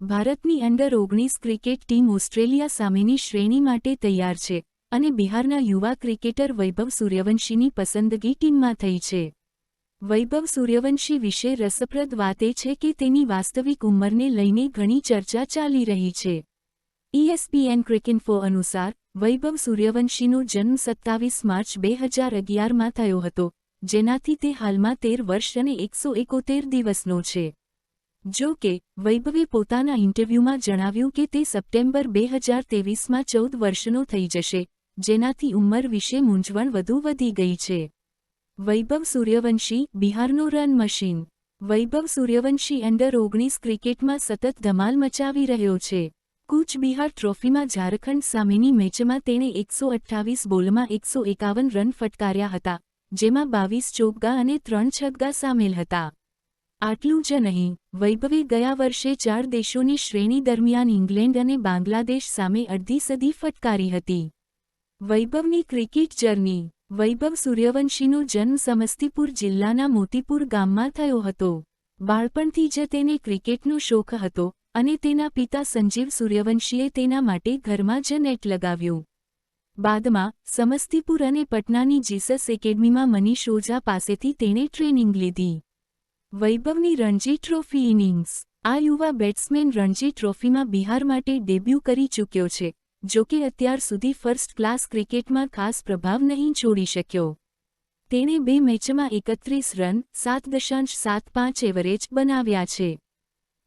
ભારતની અંડર ઓગણીસ cricket team Australia સામેની શ્રેણી માટે તૈયાર છે અને બિહારના યુવા ક્રિકેટર વૈભવ સૂર્યવંશીની પસંદગી ટીમમાં થઈ છે. વૈભવ સૂર્યવંશી વિશે રસપ્રદ વાત એ છે કે તેની વાસ્તવિક ઉંમરને લઈને ઘણી ચર્ચા ચાલી રહી છે. ઇએસપીએન ક્રિકિન્ફો અનુસાર, વૈભવ સૂર્યવંશીનો જન્મ સત્તાવીસ માર્ચ બે હજાર અગિયારમાં થયો હતો, જેનાથી તે હાલમાં તેર વર્ષ અને એકસો એકોતેર દિવસનો છે. જો કે, વૈભવે પોતાના ઇન્ટરવ્યૂમાં જણાવ્યું કે તે સપ્ટેમ્બર બે હજાર તેવીસમાં ચૌદ વર્ષનો થઈ જશે, જેનાથી ઉંમર વિશે મૂંઝવણ વધુ વધી ગઈ છે. Vaibhav Suryavanshi, બિહારનો run machine. Vaibhav Suryavanshi under ઓગણીસ ક્રિકેટમાં સતત ધમાલ મચાવી રહ્યો છે. કૂચ બિહાર ટ્રોફીમાં ઝારખંડ સામેની મેચમાં તેણે એકસો અઠ્ઠાવીસ બોલમાં એકસો એકાવન રન ફટકાર્યા હતા, જેમાં બાવીસ ચોગ્ગા અને ત્રણ છગ્ગા સામેલ હતા. આટલું જ નહીં, વૈભવે ગયા વર્ષે ચાર દેશોની શ્રેણી દરમિયાન ઇંગ્લેન્ડ અને બાંગ્લાદેશ સામે અડધી સદી ફટકારી હતી. વૈભવની ક્રિકેટ જર્ની, વૈભવ સૂર્યવંશીનો જન્મ સમસ્તીપુર જિલ્લાના મોતીપુર ગામમાં થયો હતો. બાળપણથી જ તેને ક્રિકેટનો શોખ હતો અને તેના પિતા સંજીવ સૂર્યવંશીએ તેના માટે ઘરમાં જ નેટ લગાવ્યું. બાદમાં, સમસ્તીપુર અને પટનાની જીસસ એકેડમીમાં મનીષ ઓઝા પાસેથી તેણે ટ્રેનિંગ લીધી. વૈભવની રણજી ટ્રોફી ઇનિંગ્સ. આ યુવા બેટ્સમેન રણજી ટ્રોફીમાં બિહાર માટે ડેબ્યુ કરી ચૂક્યો છે, જો કે અત્યાર સુધી ફર્સ્ટ ક્લાસ ક્રિકેટમાં ખાસ પ્રભાવ નહીં છોડી શક્યો. તેણે બે મેચમાં એકત્રીસ રન, સાત દશાંશ, સાત પાંચ એવરેજ બનાવ્યા છે.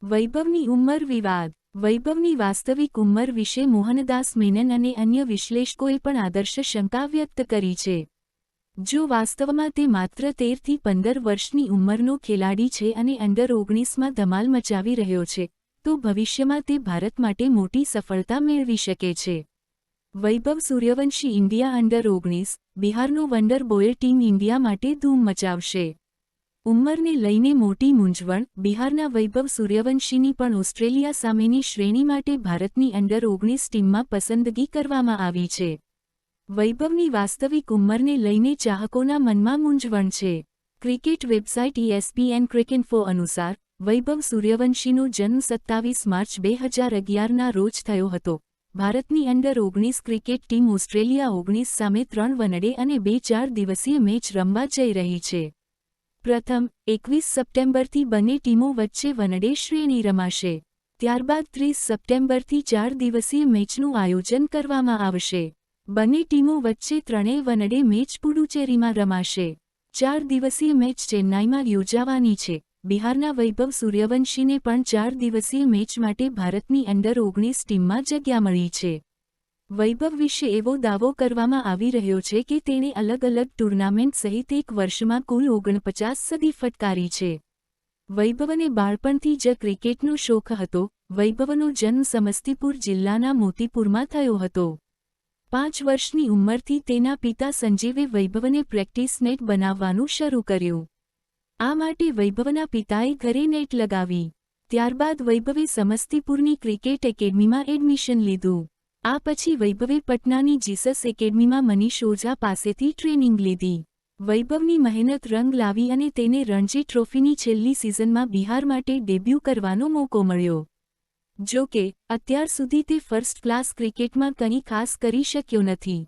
વૈભવની ઉંમર વિવાદ. વૈભવની વાસ્તવિક ઉંમર વિશે મોહનદાસ મેનન અને અન્ય વિશ્લેષકોએ પણ આદર્શ શંકા વ્યક્ત કરી છે. જો વાસ્તવમાં તે માત્ર તેરથી પંદર વર્ષની ઉંમરનો ખેલાડી છે અને અંડર ઓગણીસમાં ધમાલ મચાવી રહ્યો છે, તો ભવિષ્યમાં તે ભારત માટે મોટી સફળતા મેળવી શકે છે. વૈભવ સૂર્યવંશી ઇન્ડિયા અંડર ઓગણીસ, બિહારનો વંડર બોય ટીમ ઇન્ડિયા માટે ધૂમ મચાવશે. ઉંમરને લઈને મોટી મૂંઝવણ, બિહારના વૈભવ સૂર્યવંશીની પણ ઓસ્ટ્રેલિયા સામેની શ્રેણી માટે ભારતની અંડર ઓગણીસ ટીમમાં પસંદગી કરવામાં આવી છે. વૈભવની વાસ્તવિક ઉંમરને લઈને ચાહકોના મનમાં મૂંઝવણ છે. ક્રિકેટ વેબસાઇટ ઇએસપીએન ક્રિકેન્ફો અનુસાર, વૈભવ સૂર્યવંશીનો જન્મ સત્તાવીસ માર્ચ બે હજાર અગિયારના રોજ થયો હતો. ભારતની અંડર ઓગણીસ ક્રિકેટ ટીમ ઓસ્ટ્રેલિયા ઓગણીસ સામે ત્રણ વનડે અને બે ચાર દિવસીય મેચ રમવા જઈ રહી છે. પ્રથમ, એકવીસ સપ્ટેમ્બરથી બંને ટીમો વચ્ચે વનડે શ્રેણી રમાશે. ત્યારબાદ ત્રીસ સપ્ટેમ્બરથી ચાર દિવસીય મેચનું આયોજન કરવામાં આવશે. બંને ટીમો વચ્ચે ત્રણેય વનડે મેચ પુડુચેરીમાં રમાશે. ચાર દિવસીય મેચ ચેન્નાઈમાં યોજાવાની છે. બિહારના વૈભવ સૂર્યવંશીને પણ ચાર દિવસીય મેચ માટે ભારતની અંડર ઓગણીસ ટીમમાં જગ્યા મળી છે. વૈભવ વિશે એવો દાવો કરવામાં આવી રહ્યો છે કે તેણે અલગ અલગ ટુર્નામેન્ટ સહિત એક વર્ષમાં કુલ ઓગણપચાસ સદી ફટકારી છે. વૈભવને બાળપણથી જ ક્રિકેટનો શોખ હતો. વૈભવનો જન્મ સમસ્તીપુર જિલ્લાના મોતીપુરમાં થયો હતો. પાંચ વર્ષની ઉંમરથી તેના પિતા સંજીવે વૈભવને પ્રેક્ટિસ નેટ બનાવવાનું શરૂ કર્યું. આ માટે વૈભવના પિતાએ ઘરે નેટ લગાવી. ત્યારબાદ વૈભવે સમસ્તીપુરની ક્રિકેટ એકેડમીમાં એડમિશન લીધું. આ પછી વૈભવે પટનાની જીસસ એકેડમીમાં મનીષ ઓઝા પાસેથી ટ્રેનિંગ લીધી. વૈભવની મહેનત રંગ લાવી અને તેને રણજી ટ્રોફીની છેલ્લી સિઝનમાં બિહાર માટે ડેબ્યુ કરવાનો મોકો મળ્યો. જો કે, અત્યાર સુધી તે ફર્સ્ટ ક્લાસ ક્રિકેટમાં કંઈ ખાસ કરી શક્યો નથી.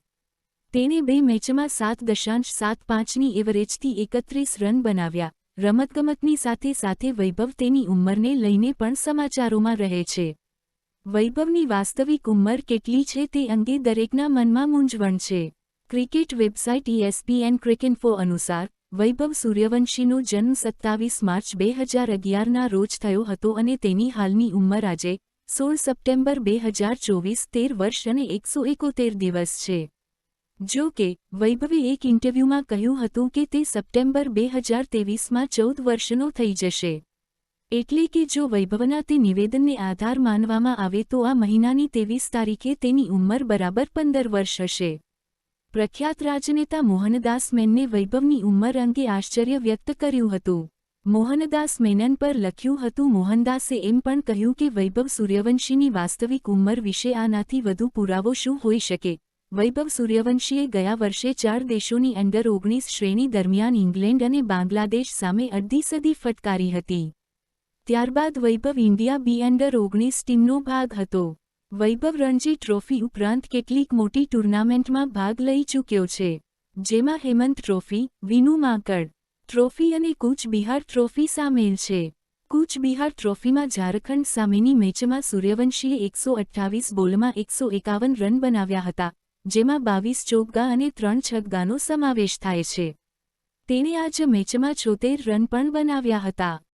તેણે બે મેચમાં સાત દશાંશ સાત પાંચની એવરેજથી એકત્રીસ રન બનાવ્યા. રમતગમતની સાથે સાથે વૈભવ તેની ઉંમરને લઈને પણ સમાચારોમાં રહે છે. વૈભવની વાસ્તવિક ઉંમર કેટલી છે તે અંગે દરેકના મનમાં મૂંઝવણ છે. ક્રિકેટ વેબસાઇટ ઇએસપીએન ક્રિકેન્ફો અનુસાર વૈભવ સૂર્યવંશીનો જન્મ સત્તાવીસ માર્ચ બે હજાર અગિયારના રોજ થયો હતો અને તેની હાલની ઉંમર આજે સોળ સપ્ટેમ્બર બે હજાર ચોવીસ તેર વર્ષ અને એકસો એકોતેર દિવસ છે. જો કે, વૈભવે એક ઇન્ટરવ્યૂમાં કહ્યું હતું કે તે સપ્ટેમ્બર બે હજાર તેવીસમાં ચૌદ વર્ષનો થઈ જશે. એટલે કે જો વૈભવના તે નિવેદનને આધાર માનવામાં આવે તો આ મહિનાની તેવીસ તારીખે તેની ઉંમર બરાબર પંદર વર્ષ હશે. પ્રખ્યાત રાજનેતા મોહનદાસ મેનને વૈભવની ઉંમર અંગે આશ્ચર્ય વ્યક્ત કર્યું હતું. મોહનદાસ મેનન પર લખ્યું હતું, મોહનદાસે એમ પણ કહ્યું કે વૈભવ સૂર્યવંશીની વાસ્તવિક ઉંમર વિશે આનાથી વધુ પુરાવો શું હોઈ શકે? વૈભવ સૂર્યવંશીએ ગયા વર્ષે ચાર દેશોની અંડર ઓગણીસ શ્રેણી દરમિયાન ઇંગ્લેન્ડ અને બાંગ્લાદેશ સામે અડધી સદી ફટકારી હતી. ત્યારબાદ વૈભવ ઇન્ડિયા બી અંડર ઓગણીસ ટીમનો ભાગ હતો. વૈભવ રણજી ટ્રોફી ઉપરાંત કેટલીક મોટી ટુર્નામેન્ટમાં ભાગ લઈ ચૂક્યો છે, જેમાં હેમંત ટ્રોફી, વિનુ માંકડ, ટ્રોફી અને કૂચ બિહાર ટ્રોફી સામેલ છે. કૂચ બિહાર ટ્રોફીમાં ઝારખંડ સામેની મેચમાં સૂર્યવંશીએ એકસો અઠ્ઠાવીસ બોલમાં એકસો એકાવન રન બનાવ્યા હતા, જેમાં બાવીસ ચોગ્ગા અને ત્રણ છગ્ગાનો સમાવેશ થાય છે. તેણે આજ મેચમાં છોતેર રન પણ બનાવ્યા હતા.